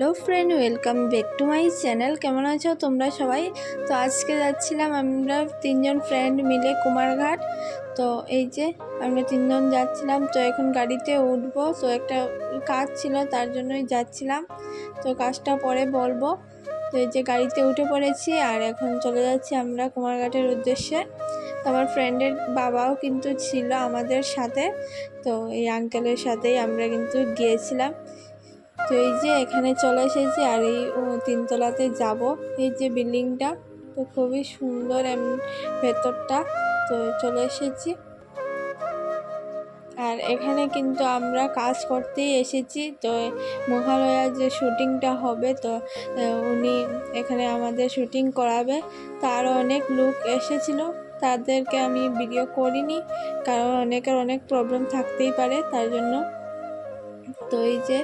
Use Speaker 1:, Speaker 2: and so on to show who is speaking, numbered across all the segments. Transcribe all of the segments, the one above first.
Speaker 1: Hello friend, welcome back to my channel. কেমন আছো তোমরা সবাই? তো আজকে যাচ্ছিলাম আমরা তিনজন ফ্রেন্ড মিলে কুমারঘাট। তো এই যে আমরা তিনজন যাচ্ছিলাম, তো এখন গাড়িতে উঠবো। তো একটা কাজ ছিল, তার জন্যই যাচ্ছিলাম। তো কাজটা পরে বলব। তো এই যে গাড়িতে উঠে পড়েছি, আর এখন চলে যাচ্ছি আমরা কুমারঘাটের উদ্দেশ্যে। তো আমার ফ্রেন্ডের বাবাও কিন্তু ছিল আমাদের সাথে। তো এই আঙ্কেলের সাথেই আমরা কিন্তু গিয়েছিলাম। তো এই যে এখানে চলে এসেছি আর এই তিনতলাতে যাব। এই যে বিল্ডিংটা, তো খুবই সুন্দর ভেতরটা। তো চলে এসেছি। আর এখানে কিন্তু আমরা কাজ করতেই এসেছি। তো মহালয়ার যে শুটিংটা হবে, তো উনি এখানে আমাদের শুটিং করাবে। তার অনেক লোক এসেছিল। তাদেরকে আমি ভিডিও করিনি, কারণ অনেকের অনেক প্রবলেম থাকতেই পারে তার জন্য। তো এই যে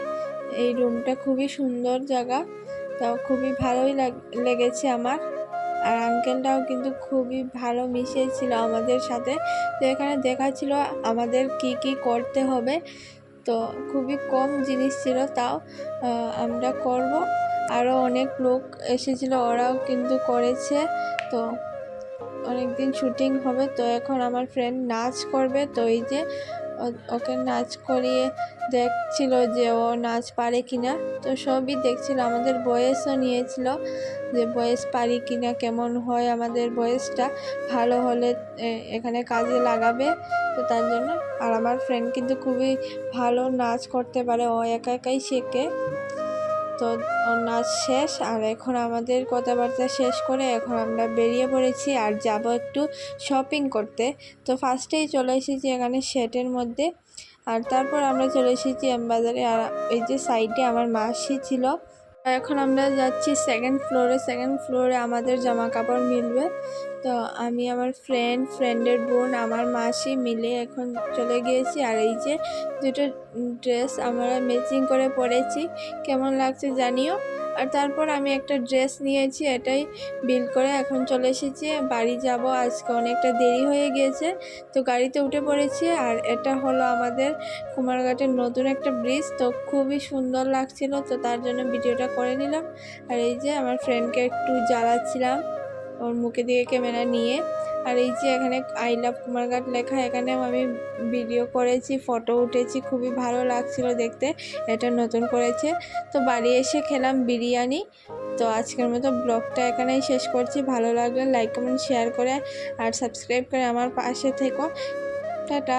Speaker 1: এই রুমটা খুবই সুন্দর জায়গা তো খুবই ভালোই লাগ- লেগেছে আমার। আর আঙ্কেলটাও কিন্তু খুবই ভালো মিশেছিল আমাদের সাথে। তো এখানে দেখাচ্ছিল আমাদের কি কি করতে হবে। তো খুবই কম জিনিস ছিল তাও আমরা করব। আরও অনেক লোক এসেছিল, ওরাও কিন্তু করেছে। তো অনেক দিন শুটিং হবে, তো এখন আমার ফ্রেন্ড নাচ করবে। তো এই যে ওকে নাচ করিয়ে দেখছিল যে ও নাচ পারে কিনা। তো সবই দেখছিল, আমাদের বয়েসও নিয়েছিল যে বয়স পারি কিনা, কেমন হয় আমাদের বয়সটা, ভালো হলে এখানে কাজে লাগাবে। তো তার জন্য, আর আমার ফ্রেন্ড কিন্তু খুবই ভালো নাচ করতে পারে, ও একা একাই শেখে। তো নাচ শেষ আর এখন আমাদের কথাবার্তা শেষ করে এখন আমরা বেরিয়ে পড়েছি আর যাব একটু শপিং করতে। তো ফার্স্টেই চলে এসেছি এখানে শেটের মধ্যে। আর তারপর আমরা চলে এসেছি বাজারে আর এই যে সাইডে আমার মাসি ছিল। এখন আমরা যাচ্ছি সেকেন্ড ফ্লোরে সেকেন্ড ফ্লোরে আমাদের জামা কাপড় মিলবে। তো আমি আমার ফ্রেন্ড ফ্রেন্ডের বোন, আমার মাসি মিলে এখন চলে গিয়েছি। আর এই যে দুটো ড্রেস আমরা ম্যাচিং করে পরেছি। কেমন লাগছে জানিও? আর তারপর আমি একটা ড্রেস নিয়েছি, এটাই বিল করে এখন চলে এসেছি। বাড়ি যাব, আজকে অনেকটা দেরি হয়ে গিয়েছে, তো গাড়িতে উঠে পড়েছি আর এটা হলো আমাদের কুমারঘাটের নতুন একটা ব্রিজ তো খুবই সুন্দর লাগছিল, তো তার জন্য ভিডিওটা করে নিলাম। আর এই যে আমার ফ্রেন্ডকে একটু জ্বালাচ্ছিলাম, ওর মুখে দিকে ক্যামেরা নিয়ে। আর এই যে এখানে আই লাভ কুমারঘাট লেখা, এখানে আমি ভিডিও করেছি ফটো উঠেছি, খুবই ভালো লাগছিল দেখতে, এটা নতুন করেছে। তো বাড়ি এসে খেলাম বিরিয়ানি। তো আজকের মতো ব্লগটা এখানেই শেষ করছি। ভালো লাগলে লাইক কমেন্ট শেয়ার করে আর সাবস্ক্রাইব করে আমার পাশে থেকো। টাটা।